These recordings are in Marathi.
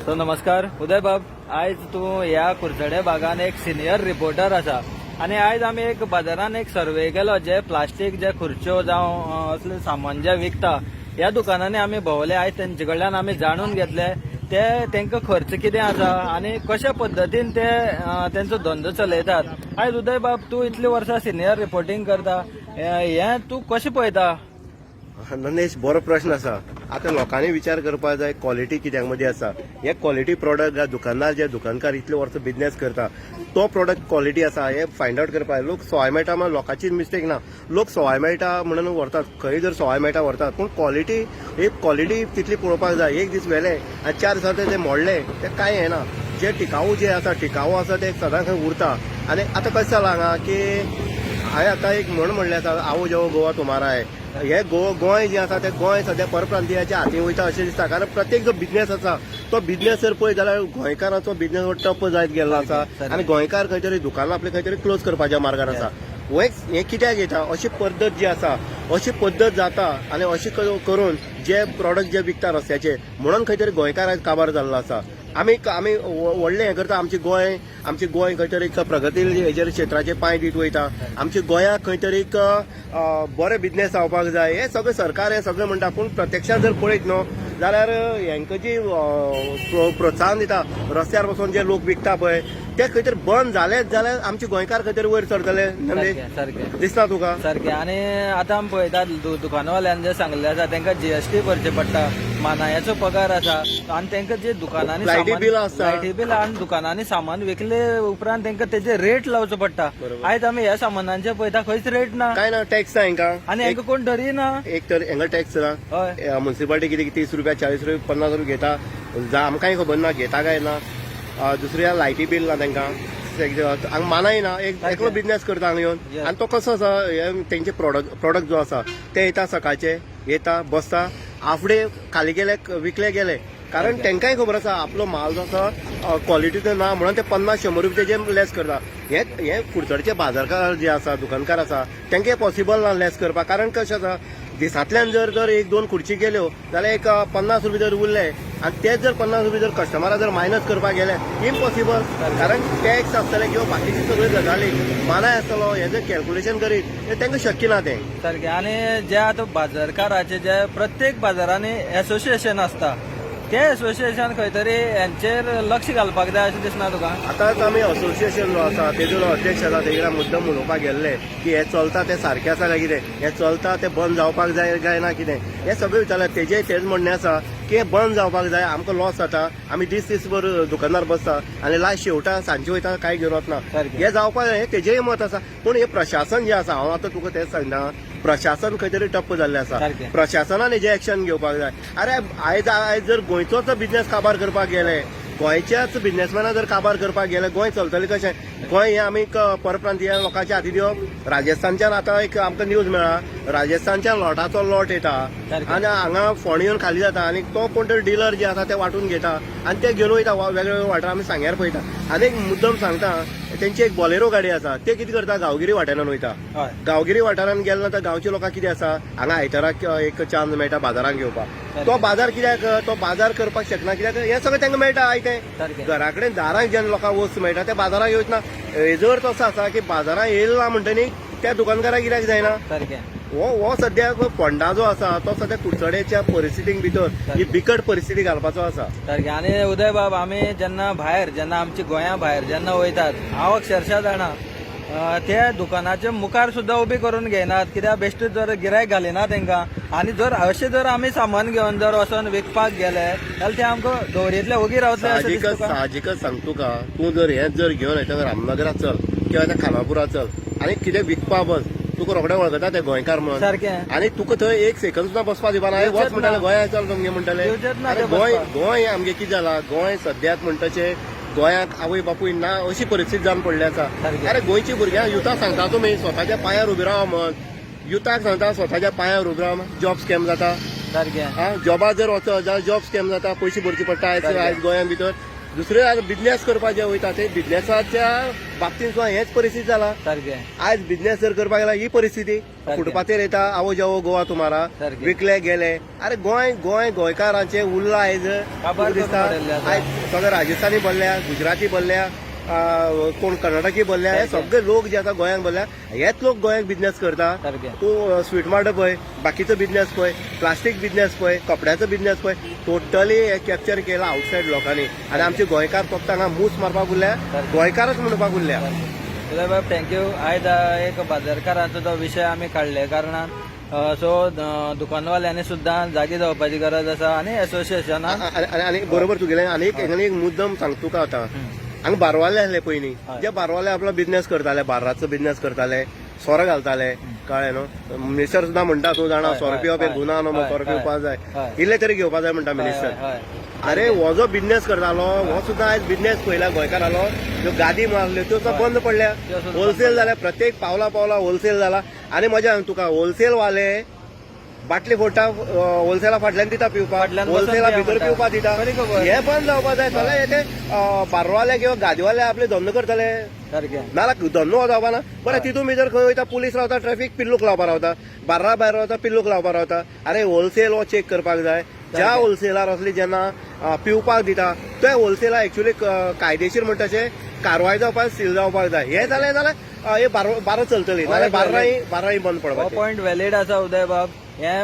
सो नमस्कार उदय बाब. आयज तूं ह्या कुरचडे भागान एक सिनियर रिपोर्टर आसा. आनी आयज आमी एक बाजारान एक सर्वे केलो जे प्लास्टीक जे खुर्च्यो जावं असले सामान जे विकता ह्या दुकानांनी आमी भोंवले. आयज तेंचे कडल्यान आमी जाणून घेतले ते तेंकां खर्च कितें आसा आनी कशा पद्दतीन ते तेंचो धंदो चलयतात. आयज उदय बाब तूं इतली वर्सां सिनियर रिपोर्टिंग करता हें तूं कशें पळयता? नंदेश बरो प्रश्न आसा आतां लोकांनी विचार करपाक जाय क्वॉलिटी कित्याक मदीं आसा हे क्वॉलिटी प्रोडक्ट दुकानदार जे दुकानकार इतले वर्स बिझनेस करता तो प्रोडक्ट क्वॉलिटी आसा हे फायंड आउट करपाक जाय. लोक सवाय मेळटा म्हणून लोकांचीच मिस्टेक ना. लोक सवाय मेळटा म्हणून व्हरतात खंय जर सवाय मेळटा व्हरतात पूण क्वॉलिटी एक क्वॉलिटी तितली पळोवपाक जाय. एक दीस व्हेले आनी चार दिसा ते मोडले ते कांय येना जे टिकाऊ जे आसा टिकाऊ आसा ते सदां खंय उरता. आनी आतां कशें जालां हांगा की हांवें आतां एक म्हण म्हणलें आसा आवो जेवो गोवा तुमारा आहे हे गो गोंय जे आसा ते गोंय सध्या परप्रांतीयाच्या हाती वयता अशें दिसता कारण प्रत्येक जो बिझनेस आसा तो बिझनेस जर पळयत जाल्यार गोंयकारांचो बिझनेस टप जायत गेल्लो आसा. आनी गोंयकार खंय तरी दुकानां आपले खंय तरी क्लोज करपाच्या मार्गार आसा हो हे कित्याक येता? अशी पद्दत जी आसा अशी पद्दत जाता आनी अशी करून जे प्रॉडक्ट जे विकता रस्त्याचे म्हणून खंय तरी गोंयकार आयज काबार जाल्लो आसा आमी आमी व्हडलें हें करता आमची गोंय आमची गोंय खंय तरी प्रगतील प्रगती हेजेर क्षेत्राचे पांय दीत वयता. आमच्या गोंयाक खंय तरी बरें बिझनेस जावपाक जाय हें सगळें सरकार हें सगळें म्हणटा पूण प्रत्यक्षांत जर पळयत न्हू जाल्यार हेंकां जी प्रोत्साहन दिता रस्त्यार बसून जे लोक विकता पळय ते खंय तरी बंद जालेच जाल्यार आमचे गोंयकार खंय तरी वयर सरतले सारकें दिसता तुका? सारकें आनी आतां आमी पळयतात दुकानवाल्यान जे सांगलें आसा तांकां जीएसटी भरचे पडटा. मानायाचो पगार आसा. आनी तांकां जे दुकानांनी लायटी बिल आसता. लायटी बिल आनी दुकानांनी सामान विकले उपरांत तांकां तेजे रेट लावचो पडटा. आयज आमी ह्या सामानांचे पळयता खंयच रेट ना. काय ना टॅक्स ना हांकां? आनी हांकां कोण धरिना एक तर हांगा टॅक्स ना. हय. म्युन्सिपालिटी कितें कितें तीस रुपया चाळीस रुपया पन्नास रुपया घेता. जा आमकांय खबर ना घेता काय ना? हा लायटी बिल ना तांकां हांगा मानाय ना एक. एकलो बिझनेस करता हांगा येवन. आनी तो कसो आसा हे तेंचे प्रोडक्ट प्रोडक्ट जो आसा ते येता सकाळचे येता बसता. हाफ डे खाली गेले विकले गेले. कारण. तांकांय खबर आसा आपलो माल जो आसा क्वॉलिटीचो ना म्हणून ते पन्नास शंबर रुपया तेजे लेस करता. हे हे कुडचडचे बाजारकार जे आसा दुकानकार आसा तांकां पॉसिबल ना लेस करपाक कारण कशें आसा दिसांतल्यान जर जर एक दोन खुर्ची गेल्यो जाल्यार एक पन्नास रुपया जर उरले आनी तेच जर पन्नास रुपया जर कस्टमरा जर मायनस करपाक गेले इम्पॉसिबल कारण टॅक्स आसतले किंवा बाकीची सगळ्यो गजाली मानाय आसतलो हे जर कॅल्क्युलेशन करीत ते तांकां शक्य ना तें. सारकें. आनी जे आतां बाजारकाराचे जे प्रत्येक बाजारांनी एसोसिएशन आसता ते एसोसिएशन खंय तरी हेंचेर लक्ष घालपाक जाय अशें दिसना तुका? आतांच आमी असोसिएशन जो आसा तेजो जो अध्यक्ष आसा तेजे कडेन मुद्दम उलोवपाक गेल्ले की हे चलता ते सारकें आसा काय कितें? हे चलता ते बंद जावपाक जाय काय ना कितें? हे सगळें विचारलें तेजे तेच म्हणणें आसा की हे बंद जावपाक जाय आमकां लॉस जाता आमी दीस दीसभर दुकानदार बसता आनी लास्ट शेवटा सांजचे वयता कांय घेवन वचना सारकें. हे जावपाक जाय हे तेजेय मत आसा. पूण हे प्रशासन जे आसा हांव आतां तुका तेच सांगना प्रशासन खंय तरी टप्प जाल्लें आसा. प्रशासनान हेजे एक्शन घेवपाक जाय. अरे आयज आयज जर गोंयचोच बिझनेस काबार करपाक गेले गोंयच्याच बिझनेसमॅना जर काबार करपाक गेले गोंय चलतलें कशें? गोंय हें आमी एक परप्रांतीय लोकांच्या हाती दिवप राजस्थानच्यान आतां एक आमकां न्यूज मेळ्ळा राजस्थानच्यान लॉटाचो लॉट येता. आनी हांगा फोंड येवन खाली जाता आनी तो कोण तरी डिलर जे आसा ते वांटून घेता आनी ते घेवन वयता वा- वेगवेगळे वाठार आमी सांग्यार पळयता. आनी एक मुद्दम सांगता तेंची एक बॉलेरो गाडी आसा ते कितें करता गांवगिरी वाठारान वयता. गांवगिरी वाठारान गेले ना तर गांवच्या लोकांक कितें आसा हांगा आयताराक एक चान्स मेळटा बाजाराक घेवपाक तो. बाजार कित्याक तो बाजार करपाक शकना कित्याक हें सगळें तांकां मेळटा आयतें घरा कडेन दाराक जेन्ना लोकांक वस्तू मेळटा ते बाजाराक येवच ना हेजर तसो आसा की बाजारात येयला ना म्हणटनी त्या दुकानकाराक कित्याक जायना? हो हो सद्याक फोंडा जो आसा तो सद्या कुडचड्याच्या परिस्थितीक भितर ही बिकट परिस्थिती घालपाचो आसा सारकें आनी उदय बाब आमी जेन्ना भायर जेन्ना आमच्या गोंया भायर जेन्ना वयतात हांव अक्षरशा जाणा ते दुकानाच्या मुखार सुद्दां उबी करून घेयनात कित्याक बेश्ट जर गिरायक घालिना तांकां आनी जर अशें जर आमी सामान घेवन जर वचोन विकपाक गेले जाल्यार ते आमकां दवरीतले उगी रावतले साहजिकच सांग तुका? तूं जर हें जर घेवन येता रामनगरात चल किंवा खानापुरात चल आनी कितें विकपा बस तुका रोखडें वळखता ते गोंयकार म्हणून आनी तुका थंय एक सेकंद सुद्दां बसपा दिवपा ना. वच म्हणटाले. गोंया चल तुमगे म्हणटाले. गोंय. गोंय आमगे कितें जाला? गोंय सद्याक म्हणटाचे गोंयाक आवय बापूय ना अशी परिस्थिती जावन पडली आसा. अरे गोंयची भुरग्यां युथा सांगता तुमी स्वताच्या पांयार उबी राव म्हण. युथाक सांगता स्वताच्या पांयार उबी राव जॉब स्कॅम जाता. सारकें. हा जॉबा जर वचत जाल्यार जॉब स्कॅम जाता पयशे भरचे पडटा आयज. आयज गोंयां भितर. दुसरे आतां बिझनेस करपाक जे वयता ते बिझनेसाच्या बाबतींत सुद्दां हेच परिस्थिती जाला सारखे आयज बिझनेस जर करपाक गेला ही परिस्थिती. फुटपाथेर येता आवो जावो गोवा सारकें. विकले गेले. अरे गोंय गोंय गोंयकारांचे उरला आयज काबार दिसता आसा. आयज सगळे राजस्थानी बोलल्या गुजराती बोलल्या अं, कोण कर्नाटकी बोलल्या हे. सगळे लोक जे आतां गोंयांत बोलल्या हेच लोक गोंयांत बिझनेस करता. तूं स्वीट मार्ट पळय बाकीचो बिझनेस पळय प्लास्टीक बिझनेस पळय कपड्याचो बिझनेस पळय टोटली कॅप्चर केला आउटसायड लोकांनी. आनी आमचे गोंयकार फक्त हांगा मूस मारपाक उरल्या. गोंयकारच म्हणपाक उरल्या. बाब थँक्यू आयज एक बाजारकारांचो तो विशय आमी काडले कारणान सो दुकानवाल्यांनी सुद्दां जागी जावपाची गरज आसा आनी एसोसिएशनान आनी बरोबर तुगेलें आनी एक आनी एक मुद्दम सांगता तुका आतां? हांगा बारवाले आसले पयलीं. जे बारवाले आपलो बिझनेस करताले बार्राचो बिझनेस करताले सोरो घालताले कळ्ळें न्हू मिनिस्टर सुद्दां म्हणटा तूं जाणा सोरो पिवप एक. गुन्हा न्हू सोरो. पिवपाक जाय. इल्ले तरी घेवपाक जाय म्हणटा मिनिस्टर. अरे हो जो बिझनेस करतालो हो सुद्दां आयज बिझनेस पयला गोंयकारालो ज्यो गादी मारल्यो त्यो सुद्दां. बंद पडल्या होलसेल जाल्या प्रत्येक पावला पावला होलसेल जाला आनी मजा तुका होलसेल वाले बाटली फोडटा होलसेला फाटल्यान दिता पिवपाक होलसेला भितर. पिवपाक दिता बरी. हे बंद जावपाक जाय जाल्यार हे ते बारवाले किंवा गादीवाले आपले धंदो करतले. नाल्यार धंदो हो जावपा ना. बरें तितून भितर खंय वयता पुलीस रावता ट्रॅफिक पिल्लूक लावपाक रावता बार्रा भायर रावता पिल्लूक लावपाक रावता. अरे होलसेल हो चेक करपाक जाय. ज्या. होलसेलार असली जेन्ना पिवपाक दिता त्या होलसेला एक्च्युली कायदेशीर म्हणटा तशें कारवाय जावपाक सील जावपाक जाय. हे जालें जाल्यार हे बार बारा चलतली. नाल्यार valid. बार्राय बंद पडपाचें. पॉयंट वॅलीड आसा उदय बाब. हे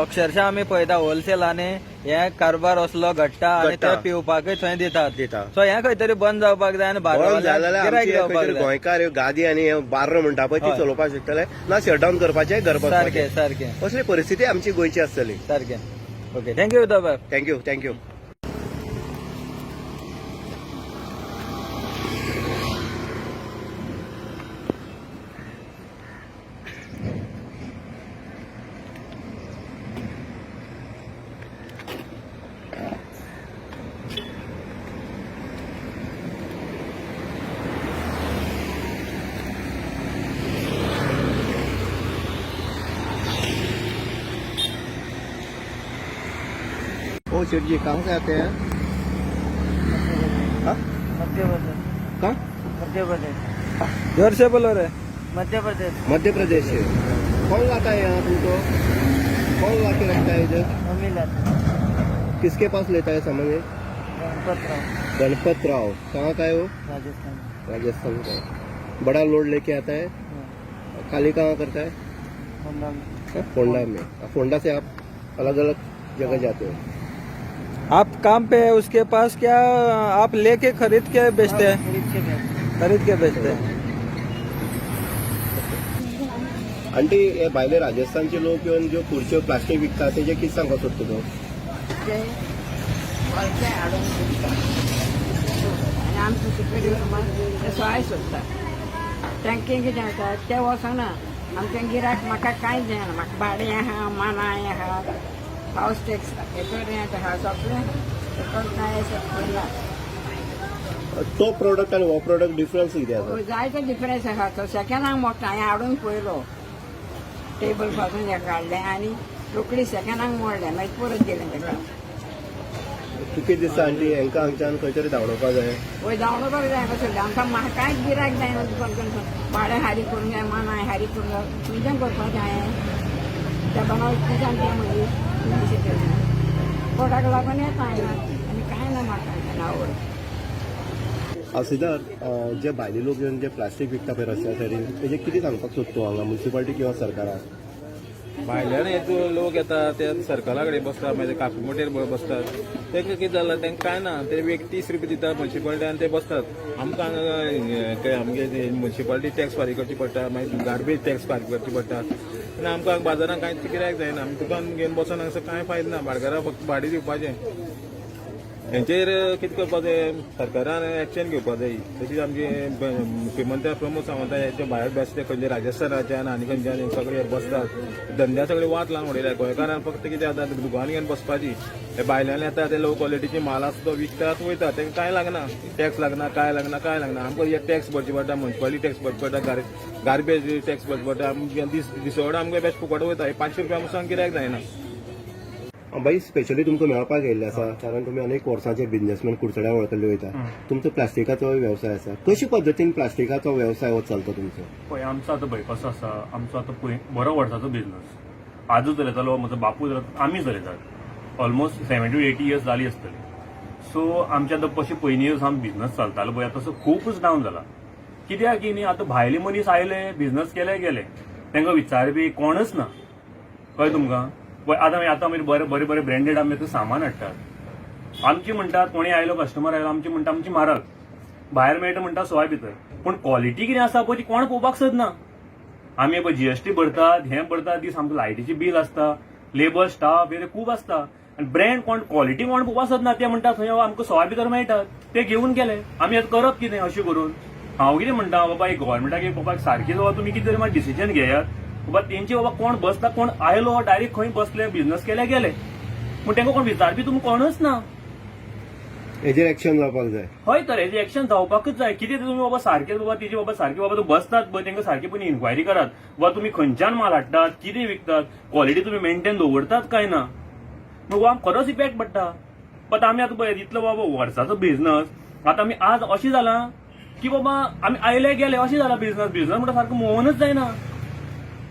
अक्षरशः आमी पळयता होलसेलांनी हे कारबार असलो घडटा आनी. ते पिवपाकय थंय दितात. दिता सो हे खंय तरी बंद जावपाक जाय आनी जाय. गोंयकार गादी आनी बार्र म्हणटा पळय ती. चलोवपाक शकतले. ना शटडावन करपाचें सारखे बसपाचें. सारखे असली परिस्थिती आमची गोंयची आसतली सारखे. Okay thank you thank you thank you ओ सेठ जी कहाँ से आते हैं। हाँ? मध्य प्रदेश कहाँ? मध्य प्रदेश ज़ोर से बोलो मध्य प्रदेश मध्य प्रदेश से। कौन लाता है यहाँ तुमको? कौन ला के रखता है इधर? मम्मी किसके पास लेता है सामान ये? गणपत गणपत राव। कहाँ का है वो? राजस्थान। राजस्थान का बड़ा लोड लेके आता है। खाली कहाँ करता है? हाँ, फोंडा में। हाँ, फोंडा से आप अलग अलग जगह जाते हो। आप काम पे है उसके पास क्या आप लेके खरीद के बेचते हैं? खरीद के बेचते हैं। आंटी हे भायले राजस्थानचे लोक येऊन ज्यो खुर्च्यो प्लास्टीक विकतात तेजे कितें सांगपाक सोदता तूं ते सोदता तांकां कितें जाता ते वचना गिराक म्हाका कांयच जायना म्हाका भाडें आहा मानाय आहा हेचो रेंट आहा सगळें सकयल कांय पडला तो प्रोडक्ट आनी हो प्रोडक्ट डिफरन्स कितें आसा जायतो डिफरन्स आहा तो सेकंड हँड मोडटा हांवें हाडून पळयलो टेबलपासून हें काडलें आनी रोखडी सेकंड हँड मोडलें मागीर परत दिलें ताका तुका कितें दिसता आंटी हेंकां हांगच्यान खंय तरी धांवडोवपाक जाय वय बरं जाय कसं आमकां म्हाका कांयच गिरायक करून भाडें हारी करून जाय मानाय हारी करून जाय तुमच्यान करपाचें हांवें त्या बनाव तुज्यान तें मागीर कोटाक लागून येता हांवें आनी कांय ना म्हाका आवड. हांव सिद्धार्थ जे भायले लोक येवन जे प्लास्टीक विकता पळय रस्त्या सायडीन तेजे कितें सांगपाक सोदता हांगा म्युन्सिपालिटी किंवा सरकाराक भायल्यान येतो लोक येता ते सरकारा कडेन बसता मागीर ते कापमोटेर ब- बसतात. तांकां कितें जालां तांकां कांय ना ते एक तीस रुपया दिता म्युन्सिपालिटी आनी ते बसतात. आमकां हांगा ते आमगे म्युन्सिपालिटी टॅक्स फारीक करची पडटा मागीर गार्बेज टॅक्स फारीक करची पडटा. आमकां बाजारांत कांयच गिरायक जायना. आमी दुकान घेवन बसोन हांगासर कांय फायदो ना. भाडगारा फक्त भाडें दिवपाचें. हेंचेर कितें करपा जाय सरकारान एक्शन घेवपाक जाय. तशीच आमचे ब- मुख्यमंत्री प्रमोद सावंत हे भायर बसले खंयचे राजस्थानाच्यान आनी खंयच्यान सगळे बसतात. धंद्या सगळे वाट लावन उडयल्या गोंयकारांक फक्त कितें जाता दुकान घेवन बसपाची. हे भायल्यान येता ते लो क्वॉलिटीचे माल आसा तो विकतात वयता तांकां कांय लागना? टॅक्स लागना कांय लागना कांय लागना? आमकां हे टॅक्स भरची पडटा म्युन्सिपालिटी टॅक्स भरची पडटा गार गार्बेज टॅक्स भरचे पडटा. दिसवडो दीस आमकां बेस्ट फुकट वयता. हे पांचशे रुपया आमकां कित्याक जायना. बाई स्पेशली तुमकां मेळपाक येयल्ले आसा कारण तुमी अनेक वर्सांचे बिझनेसमॅन कुडचड्या वळखले वयता. तुमचो प्लास्टिकाचो वेवसाय आसा. कशे पद्दतीन प्लास्टिकाचो वेवसाय हो चलता तुमचो? पळय आमचो आतां बायपास आसा आमचो आतां बरो वर्साचो बिझनस आजूच चलयतालो म्हजो बापूय चलयता आमी चलयतात ऑलमोस्ट सेव्हन्टी एटी इयर्स जाली आसतली सो आमचे आतां पयशे पयलीं सावन बिझनस चलतालो. पळय आतां तसो खूबच डावन जाला कित्याक की न्ही आतां भायले मनीस आयले बिझनस केले गेले. तांकां विचारपी कोणच ना. कळ्ळें तुमकां? आतां आतां आमी बरें बरें बरें ब्रँडेड आमी सामान हाडटात आमची म्हणटात कोणी आयलो कस्टमर आयलो आमची म्हणटा आमची म्हारग भायर मेळटा म्हणटा सोय भितर पूण क्वॉलिटी कितें आसा पळय ती कोण पळोवपाक सोदना? आमी पळय जीएसटी भरतात हें भरतात ती सामकें लायटीची बील आसता लेबर स्टाफ हे खूब आसता आनी ब्रँड कोण क्वॉलिटी कोण पळोवपाक सोदना? ते म्हणटा थंय आमकां सोय भितर मेळटात ते घेवन गेले. आमी आतां करप कितें अशें करून? हांव कितें म्हणटा बाबा एक गोव्हर्मेंटाक एक बाबा सारकी जावं तुमी कितें तरी मात डिसिजन घेयात. बाबा तेंचे बाबा कोण बसता कोण आयलो डायरेक्ट खंय बसले बिझनस केले गेले. पूण तांकां कोण विचारपी तुमकां कोणच ना. हेजेर एक्शन जावपाक जाय. हय तर हेजे एक्शन जावपाकच जाय. कितें तुमी बाबा सारके बाबा तेजे बाबा सारके बाबा तूं बसतात पळय तांकां सारकी पयलीं इन्क्वायरी करात बाबा तुमी खंयच्यान माल हाडटात कितें विकतात क्वॉलिटी तुमी मेंटेन दवरतात काय ना? मग आमकां खरोच इफेक्ट पडटा. बट आमी आतां पळय इतलो बाबा वर्साचो बिझनस आतां आमी आज अशें जालां की बाबा आमी आयले गेले अशें जालां बिझनस बिझनस म्हणटा सारको मोवनच जायना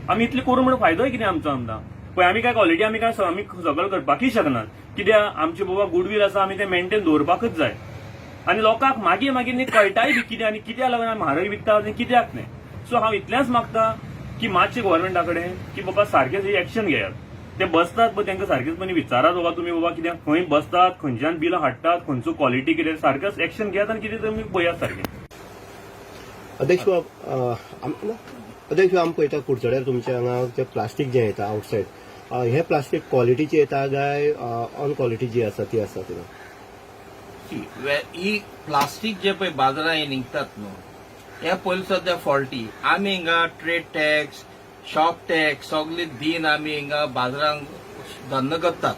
आमी इतलें करून म्हणून फायदोय कितें आमचो आमदां पळय आमी काय क्वॉलिटी आमी काय आमी सगळं करपाकूय शकनात कित्याक आमचे बाबा गुडवील आसा आमी ते मेंटेन दवरपाकच जाय. आनी लोकांक मागीर मागीर न्ही कळटाय बी कितें आनी कित्याक लागून आमी म्हारग विकता आनी कित्याक न्ही सो हांव इतलेंच मागता की मातशें गोव्हर्मेंटा कडेन की बाबा सारकेंच एक्शन घेयात. ते बसतात पळय तांकां सारकेच पयलीं विचारात बाबा तुमी बाबा कित्याक खंय बसतात खंयच्यान बिलां हाडटात खंयचो क्वालिटी कितें सारकेंच एक्शन घेयात आनी कितें तुमी पळयात सारकें. अध्यक्ष बाब, अ, आमी पळयता कुडचड्यार तुमचे हांगा जे प्लास्टीक जें येता आउटसायड हें हे प्लास्टीक क्वॉलिटीचे येता काय ऑन क्वॉलिटी जी आसा ती आसा ती ही प्लास्टीक जे पळय बाजारात हे निघतात न्हू हे पयलीं सद्या फॉल्टी आमी हिंगा ट्रेड टॅक्स शॉप टॅक्स सगळे दिन आमी हिंगा बाजारांत धंदो करतात.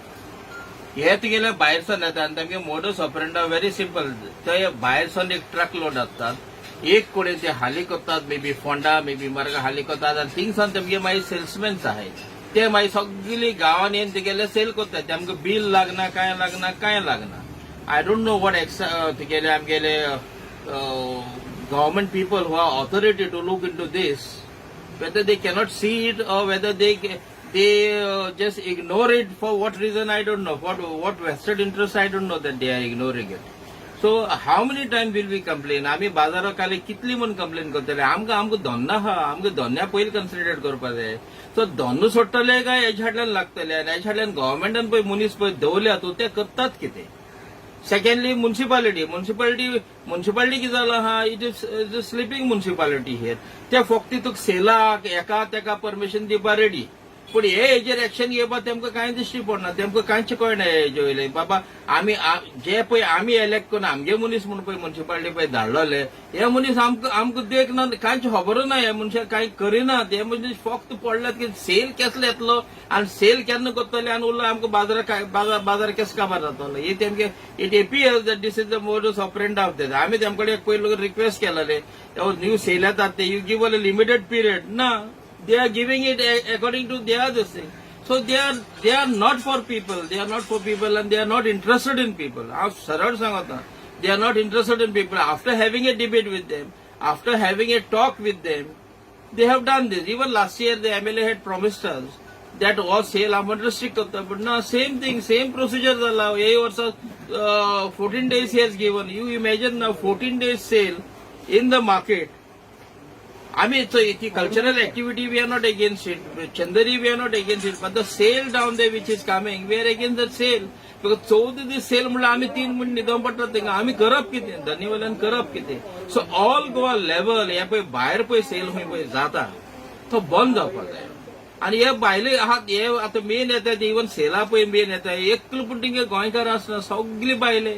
हे तुगेले भायरसून येता आनी तांगे मोटर सॉपरेंटा व्हेरी सिंपल ते भायरसून एक ट्रक लोड आसतात एक कोणी ते हाली करतात may be Phonda may be मरगा हाली करतात आनी थिंगसान तेमगे मागीर सेल्समॅन्स आहेत. ते मागीर सगळी गांवांनी येवन तेगेले सेल करतात. तेमकां बील लागना काय लागना काय लागना I don't know what x तुगेले आमगेले government people who are authority to look into this whether they cannot see it whether they they just uh, just ignore it for what reason I don't know. What what vested interest I don't know that they are so So money time will be complain आम्ही बाजारात काले कितली म्हूण कंप्लेन करतले आमकां आमकां धोन्ना आहा आमकां धोन्या पयलीं कन्सिडर करपा जाय सो धोन्न सोडटले काय हेच्या फाटल्यान लागतले आनी हेच्या फाटल्यान गव्हर्मेंटान पळय मनीस पळय दवरल्या तूं ते करतात कितें? सेकेंडली म्युन्सिपालिटी म्युन्सिपालिटी म्युन्सिपालिटी कितें जालां आहा it is sleeping municipality here ते फक्त तुका सेलाक एका तेका परमिशन दिवपा रेडी. पूण हे हेजेर एक्शन घेवपा तेमकां कांय दिश्टी पडना तेमकां कांयच कळना हेजे वयले बाबा आमी जे पळय आमी एलेक्ट करून आमगे मनीस म्हूण पळय मुन्सिपाल्टी पळय धाडलोले. हे मनीस आमकां आमकां देख ना कांयच खबर ना हे मनशाक कांय करिनात हे मनीस फक्त पडल्यात की सेल केसलो येतलो आनी सेल केन्ना करतले आनी उरलो आमकां बाजार बाजार बाजार केस काबार जातलो हे तेमगे it appears that this is the modus operandi of that आमी तेम कडेन पयलो रिक्वेस्ट केलेले न्यू सेल येतात ते you give a limited period ना. they are giving it a- according to their this thing. So they are they are not for people. They are not for people, and they are not interested in people. हांव सरळ सांगता they are not interested in people. After having a debate with them, after having a talk with them, they have done this. Even last year, the MLA had promised us that all sale आम्हाला restrict करता, but now same thing, same procedure झाला. हे वर्सा fourteen days he has given. You imagine now 14 days sale in the market. आम्ही ती cultural activity we are not against it Chandri we are not against it but the sale down they which is coming we are against the sale because चौदा दीस सेल म्हणलं आमी तीन मिनिट निदम पडटात ते आमी करप कितें? धनीवाल्यान करप कितें? सो ऑल गोवा लेवल हे पळय भायर पळय सेल खंय पळय जाता. तो बंद जावपाक जाय आनी हे भायले आहात हे आतां मेन येता ते इवन सेला पळय मेन येता एकलो पूण तिंगे गोंयकार आसना सगळी बायले.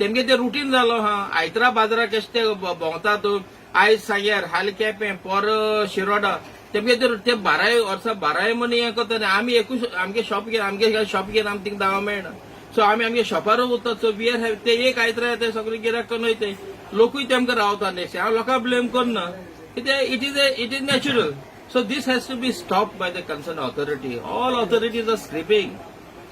तेमगे ते रुटीन जालो हा. आयतरा बाजाराक कशे ते भोंवतात. आयज सांग्यार हाल केपें पर शिरोडा तेमगे जर ते बाराय वर्सा बाराय म्हण हें करता आमी एकूच आमगे शॉप घेवन आमगे शॉप घेवन आमी तिंगा धांवो मेळना. सो आमी आमगे शॉपार उरता सो वी आर ते एक आयतरा येता सगळे गिराक करून वयताय. लोकूय तेमकां रावता नेक्स्ट हांव लोकांक ब्लेम करना कित्याक it is it is natural So this has to be stopped by the concerned authority. All authorities are sleeping.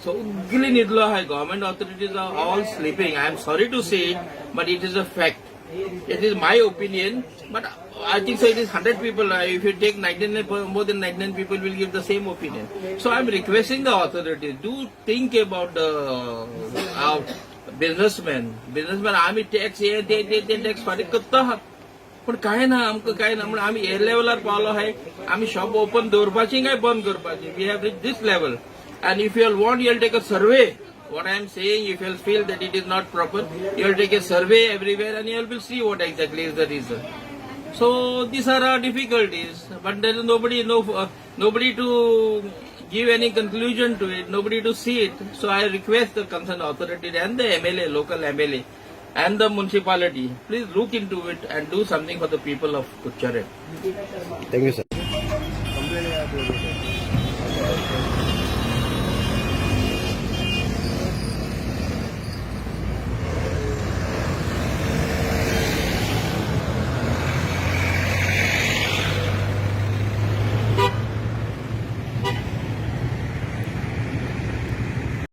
सगळी न्हिदलो आहाय government authorities are all sleeping I am sorry to say it but it is a fact It is my opinion, but I think so it is 100 people. Uh, if you take 99, per- more than 99 people will give the same opinion. So I'm requesting the authorities, do think about the uh, our businessmen. Businessmen, आम्ही टॅक्स हे ते ते ते टॅक्स फारीक करता आहात पण काय ना आमकां काय ना म्हणून आम्ही हे लेवलार पावलो आहे आम्ही शॉप ओपन दवरपाची काय बंद करपाची we have reach this level and if you want you'll take a survey What I am saying, if you feel that it is not proper, you will take a survey everywhere and you will see what exactly is the reason. So these are our difficulties, but there is nobody, no, uh, nobody to give any conclusion to it, nobody to see it. So I request the concerned authority and the MLA, local MLA, and the municipality, please look into it and do something for the people of Kuchare. Thank you, sir.